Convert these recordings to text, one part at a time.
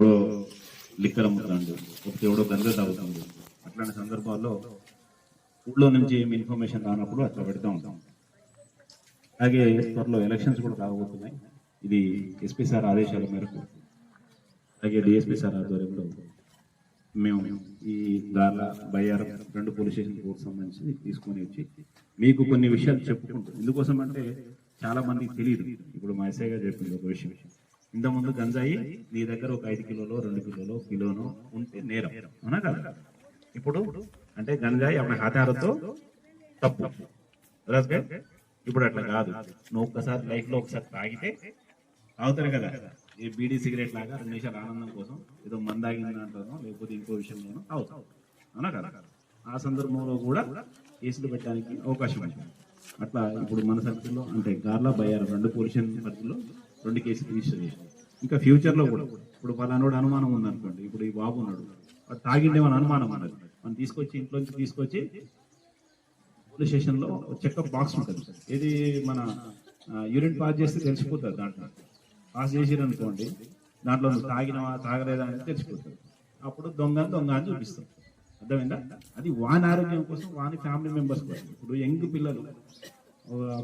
ఎవడో లిక్కర్ అమ్ముతాడు ఒకటి ఎవడో గంజ తాగుతుంది అట్లాంటి సందర్భాల్లో ఊళ్ళో నుంచి ఏమి ఇన్ఫర్మేషన్ రానప్పుడు అట్లా పెడతా ఉంటాం. అలాగే త్వరలో ఎలక్షన్స్ కూడా రాబోతున్నాయి. ఇది ఎస్పీ సార్ ఆదేశాల మేరకు. అలాగే డిఎస్పీ సార్ ఆధ్వర్యంలో మేము ఈ దార్ల బయ్యారం రెండు పోలీస్ స్టేషన్ కోర్టు సంబంధించి తీసుకొని వచ్చి మీకు కొన్ని విషయాలు చెప్పుకుంటాం. ఎందుకోసం అంటే చాలా మందికి తెలియదు. ఇప్పుడు మా ఎస్ఐ గారు చెప్పింది ఒక విషయం. ఇంతకుముందు గంజాయి నీ దగ్గర ఒక ఐదు కిలోలో రెండు కిలోలో కిలోనో ఉంటే నేరం. అవునా కదా? ఇప్పుడు అంటే గంజాయి అప్పుడు హతారతో తప్పు. ఇప్పుడు అట్లా కాదు. నువ్వు ఒక్కసారి లైఫ్లో ఒకసారి తాగితే తాగుతారు కదా? ఈ బీడీ సిగరెట్ లాగా రెండు నిమిషాలు ఆనందం కోసం ఏదో మందాగింది అంటారో లేకపోతే ఇంకో విషయంలోనో తాగుతాం. అవునా కదా? ఆ సందర్భంలో కూడా కేసులు పెట్టడానికి అవకాశం ఉంది అట్లా ఇప్పుడు మన సర్కిల్లో అంటే గార్లా బయ్యారు రెండు పోలీస్ పరిధిలో రెండు కేసులు రిజిస్టర్ ఇంకా ఫ్యూచర్లో కూడా. ఇప్పుడు పలానోడు అనుమానం ఉందనుకోండి. ఇప్పుడు ఈ బాబు ఉన్నాడు. వాడు తాగిండేమని అనుమానం అన్నది. మనం తీసుకొచ్చి ఇంట్లోంచి తీసుకొచ్చి పోలీస్ స్టేషన్లో చెకప్ బాక్స్ ఉంటుంది. ఇది మన యూరిన్ పాస్ చేస్తే తెలిసిపోతుంది దాంట్లో. పాస్ చేసిరనుకోండి దాంట్లో నువ్వు తాగినవా తాగలేదా అనేది తెలిసిపోతుంది. అప్పుడు దొంగ దొంగ అని చూపిస్తాం. అర్థమైందా? అది వాని ఆరోగ్యం కోసం వాని ఫ్యామిలీ మెంబర్స్ కోసం. ఇప్పుడు యంగ్ పిల్లలు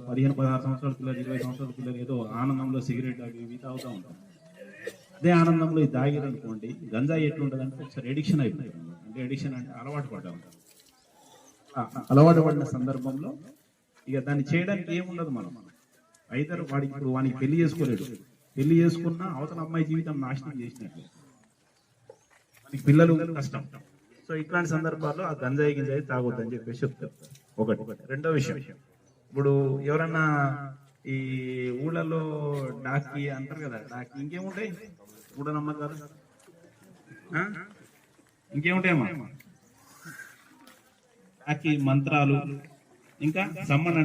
పదిహేను పదహారు సంవత్సరాల పిల్లలు ఇరవై సంవత్సరాల పిల్లలు ఏదో ఆనందంలో సిగరెట్ అవి ఇవి తాగుతూ ఉంటాం. అదే ఆనందంలో ఇది తాగిరనుకోండి గంజాయి ఎట్లుంటుంది అంటే ఒకసారి ఎడిక్షన్ అయిపోతుంది అంటే ఎడిక్షన్ అంటే అలవాటు పడ్డా ఉంటారు అలవాటు పడిన సందర్భంలో ఇక దాన్ని చేయడానికి ఏముండదు మనం. అయితే వాడికి ఇప్పుడు వానికి పెళ్ళి చేసుకోలేడు. పెళ్ళి చేసుకున్న అవతల అమ్మాయి జీవితం నాశనం చేసినట్లు. వానికి పిల్లలు కష్టం. సో ఇట్లాంటి సందర్భాల్లో ఆ గంజాయి గింజాయి తాగొద్దని చెప్పేసి చెప్తారు ఒకటి. రెండో విషయం. ఇప్పుడు ఎవరన్నా ఈ ఊళ్ళలో డాకి అంటారు కదా డాకి ఇంకేముంటాయి? మూఢనమ్మకాలు ఆ? ఇంకేముంటాయమ్మా? డాకి మంత్రాలు ఇంకా సమ్మన్